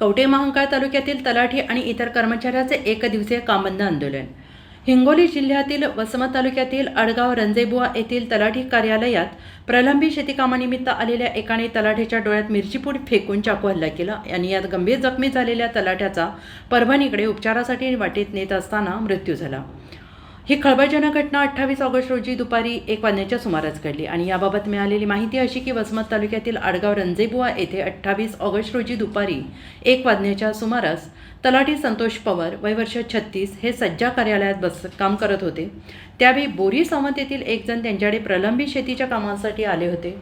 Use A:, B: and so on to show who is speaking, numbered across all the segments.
A: कवटे महांकाळ तालुक्यातील तलाठी आणि इतर कर्मचाऱ्याचे एक दिवसीय कामबंद आंदोलन. हिंगोली जिल्ह्यातील वसमत तालुक्यातील अडगाव रंजेबुवा येथील तलाठी कार्यालयात प्रलंबित शेतीकामानिमित्त आलेल्या एकाने तलाठीच्या डोळ्यात मिरचीपूड फेकून चाकू हल्ला केला. आणि यात गंभीर जखमी झालेल्या तलाठ्याचा परभणीकडे उपचारासाठी वाटेत नेत असताना मृत्यू झाला. ही खळबळजनक घटना अठ्ठावीस ऑगस्ट रोजी दुपारी एक वाजण्याच्या सुमारास घडली आणि याबाबत मिळालेली माहिती अशी की वसमत तालुक्यातील आडगाव रंजेबुवा येथे अठ्ठावीस ऑगस्ट रोजी दुपारी एक वाजण्याच्या सुमारास तलाठी संतोष पवार वय वर्ष छत्तीस हे सज्जा कार्यालयात बस काम करत होते. त्यावेळी बोरी सावंत येथील एकजण त्यांच्याकडे प्रलंबित शेतीच्या कामासाठी आले होते.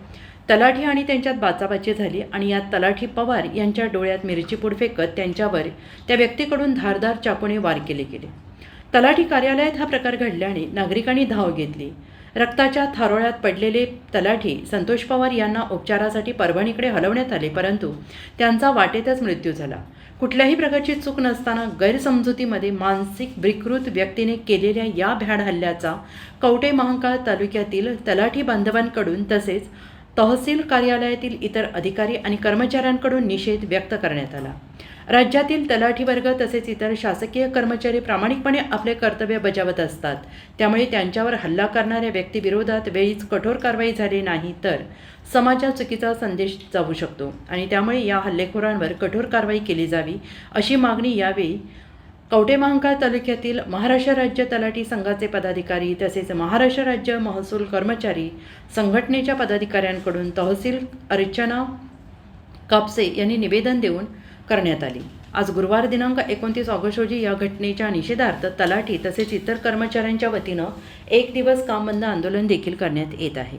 A: तलाठी आणि त्यांच्यात बाचाबाची झाली आणि यात तलाठी पवार यांच्या डोळ्यात मिरचीपूड फेकत त्यांच्यावर त्या व्यक्तीकडून धारदार चाकूने वार केले गेले. तलाठी कार्यालयात हा प्रकार घडल्याने नागरिकांनी धाव घेतली. रक्ताच्या थारोळ्यात पडलेले तलाठी संतोष पवार यांना उपचारासाठी परभणीकडे हलवण्यात आले परंतु त्यांचा वाटेतच मृत्यू झाला. कुठल्याही प्रकारची चूक नसताना गैरसमजुतीमध्ये मानसिक विकृत व्यक्तीने केलेल्या या भ्याड हल्ल्याचा कवटे महांकाळ तालुक्यातील तलाठी बांधवांकडून तसेच तहसील कार्यालयातील इतर अधिकारी आणि कर्मचाऱ्यांकडून निषेध व्यक्त करण्यात आला. राज्यातील तलाठी वर्ग तसेच इतर शासकीय कर्मचारी प्रामाणिकपणे आपले कर्तव्य बजावत असतात. त्यामुळे त्यांच्यावर हल्ला करणाऱ्या व्यक्तीविरोधात वेळीच कठोर कारवाई झाली नाही तर समाजात चुकीचा संदेश जाऊ शकतो आणि त्यामुळे या हल्लेखोरांवर कठोर कारवाई केली जावी अशी मागणी यावेळी कवठे महांकाळ तालुक्यातील महाराष्ट्र राज्य तलाठी संघाचे पदाधिकारी तसेच महाराष्ट्र राज्य महसूल कर्मचारी संघटनेच्या पदाधिकाऱ्यांकडून तहसील अर्चना कापसे यांनी निवेदन देऊन करण्यात आली. आज गुरुवार दिनांक एकोणतीस ऑगस्ट रोजी या घटनेच्या निषेधार्थ तलाठी तसेच इतर कर्मचाऱ्यांच्या वतीनं एक दिवस काम बंद आंदोलन देखील करण्यात येत आहे.